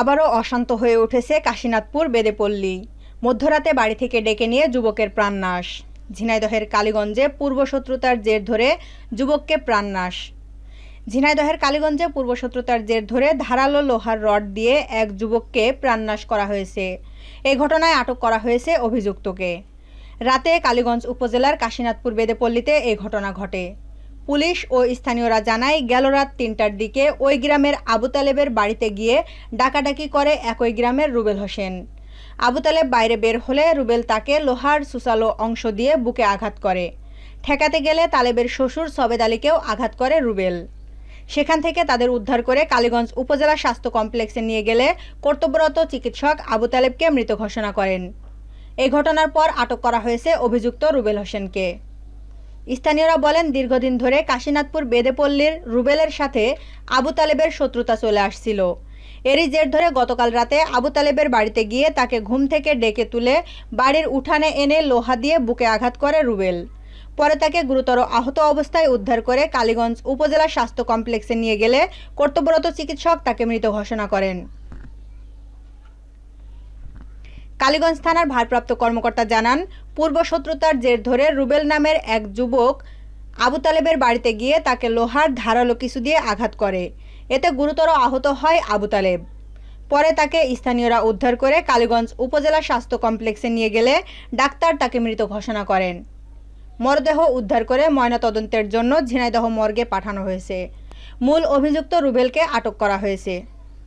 আবারও অশান্ত হয়ে উঠেছে কাশীনাথপুর বেদেপল্লী। মধ্যরাতে বাড়ি থেকে ডেকে নিয়ে যুবকের প্রাণনাশ। ঝিনাইদহের কালীগঞ্জে পূর্বশত্রুতার জের ধরে যুবককে প্রাণনাশ। ঝিনাইদহের কালীগঞ্জে পূর্বশত্রুতার জের ধরে ধারালো লোহার রড দিয়ে এক যুবককে প্রাণনাশ করা হয়েছে। এই ঘটনায় আটক করা হয়েছে অভিযুক্তকে। রাতে কালীগঞ্জ উপজেলার কাশীনাথপুর বেদেপল্লীতে এই ঘটনা ঘটে। পুলিশ ও স্থানীয়রা জানায়, গেল রাত তিনটার দিকে ওই গ্রামের আবু তালেবের বাড়িতে গিয়ে ডাকাডাকি করে একই গ্রামের রুবেল হোসেন। আবু তালেব বাইরে বের হলে রুবেল তাকে লোহার সুসালো অংশ দিয়ে বুকে আঘাত করে। ঠেকাতে গেলে তালেবের শ্বশুর সবেদ আলীকেও আঘাত করে রুবেল। সেখান থেকে তাদের উদ্ধার করে কালীগঞ্জ উপজেলা স্বাস্থ্য কমপ্লেক্সে নিয়ে গেলে কর্তব্যরত চিকিৎসক আবু তালেবকে মৃত ঘোষণা করেন। এই ঘটনার পর আটক করা হয়েছে অভিযুক্ত রুবেল হোসেনকে। স্থানীয়রা বলেন, দীর্ঘদিন ধরে কাশীনাথপুর বেদেপল্লীর রুবেলের সাথে আবু তালেবের শত্রুতা চলে আসছিল। এরই জের ধরে গতকাল রাতে আবু তালেবের বাড়িতে গিয়ে তাকে ঘুম থেকে ডেকে তুলে বাড়ির উঠানে এনে লোহা দিয়ে বুকে আঘাত করে রুবেল। পরে তাকে গুরুতর আহত অবস্থায় উদ্ধার করে কালীগঞ্জ উপজেলা স্বাস্থ্য কমপ্লেক্সে নিয়ে গেলে কর্তব্যরত চিকিৎসক তাকে মৃত ঘোষণা করেন। কালীগঞ্জ থানার ভারপ্রাপ্ত কর্মকর্তা জানান, পূর্ব শত্রুতার জের ধরে রুবেল নামের এক যুবক আবু তালেবের বাড়িতে গিয়ে তাকে লোহার ধারালো কিছু দিয়ে আঘাত করে। এতে গুরুতর আহত হয় আবু তালেব। পরে তাকে স্থানীয়রা উদ্ধার করে কালীগঞ্জ উপজেলা স্বাস্থ্য কমপ্লেক্সে নিয়ে গেলে ডাক্তার তাকে মৃত ঘোষণা করেন। মরদেহ উদ্ধার করে ময়নাতদন্তের জন্য ঝিনাইদহ মর্গে পাঠানো হয়েছে। মূল অভিযুক্ত রুবেলকে আটক করা হয়েছে।